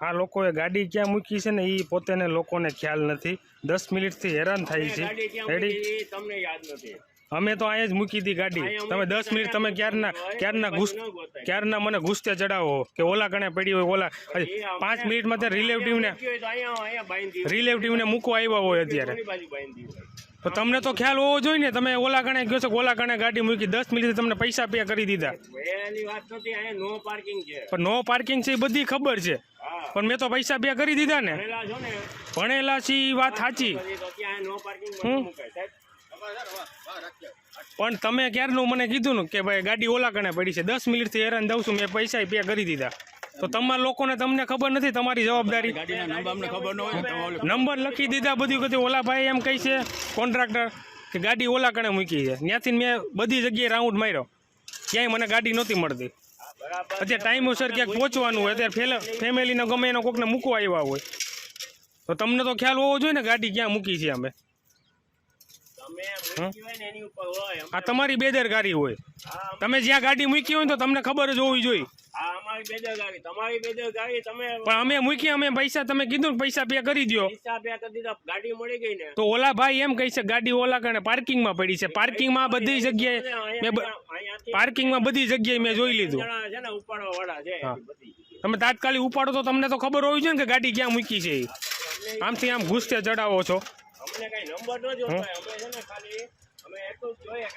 આ લોકોએ ગાડી ક્યાં મૂકી છે ને એ પોતેને લોકોને ખ્યાલ નથી. દસ મિનિટથી હેરાન થાય છે. રેડી તમને યાદ નથી. અમે તો અહીંયા જ મૂકી હતી ગાડી. તમે દસ મિનિટ તમે ક્યારના ક્યારના ઘૂસ ક્યારના મને ગુસ્સે ચડાવો કે ઓલા કણે પડી હોય ઓલા પાંચ મિનિટમાં ત્યાં રિલેટિવને રિલેટિવને મૂકવા આવ્યા હોય અત્યારે. તો તમને તો ખ્યાલ હોવો જોઈએ ને તમે ઓલા કણે ગયો છો ઓલા કણે ગાડી મૂકી દસ મિનિટ તમને પૈસા પે કરી દીધા. પણ નો પાર્કિંગ છે એ બધી ખબર છે. પણ મેં તો પૈસા બે કરી દીધા ને. ભણેલા છી વાત સાચી. પણ તમે ક્યારનું મને કીધું ને કે ભાઈ ગાડી ઓલા કણે પડી છે દસ મિનિટથી હેરાન દઉં છું મેં પૈસા પે કરી દીધા. તો તમારા લોકોને તમને ખબર નથી તમારી જવાબદારી? નંબર અમને ખબર ન હોય ને તમે ઓલું નંબર લખી દીધા બધું કદી ઓલા ભાઈ એમ કહી છે કોન્ટ્રાક્ટર કે ગાડી ઓલા કણે મૂકી છે. ત્યાંથી મેં બધી જગ્યાએ રાઉન્ડ માર્યો. ક્યાંય મને ગાડી નહોતી મળતી. અત્યારે ટાઈમસર ક્યાંક પહોંચવાનું હોય, અત્યારે ફેમિલીને ગમે એનો કોકને મૂકવા આવ્યા હોય. તો તમને તો ખ્યાલ હોવો જોઈએ ને ગાડી ક્યાં મૂકી છે અમે. આ તમારી બેદરકારી હોય. તમે જ્યાં ગાડી મૂકી હોય તો તમને ખબર જ હોવી જોઈએ. આ અમારી બેદરકારી તમારી બેદરકારી તમે પણ અમે મૂકી અમે પૈસા તમે કીધું ને પૈસા પે કરી દો પૈસા બે કરી દીધા ગાડી મળી ગઈ ને. તો ઓલા ભાઈ એમ કહે છે ગાડી ઓલા કણે પાર્કિંગમાં પડી છે. પાર્કિંગમાં બધી જગ્યાએ મેં પાર્કિંગમાં બધી જગ્યાએ મેં જોઈ લીધું. છે ને ઉપાડવા વાળા છે તમે તાત્કાલિક ઉપાડો તો તમને તો ખબર હોવી જોઈએ ને કે ગાડી ક્યાં મૂકી છે આમથી આમ ઘૂસતે ચડાવો છો. અમને કઈ નંબર ન જોતા અમે છે ને ખાલી અમે એટલું જોઈએ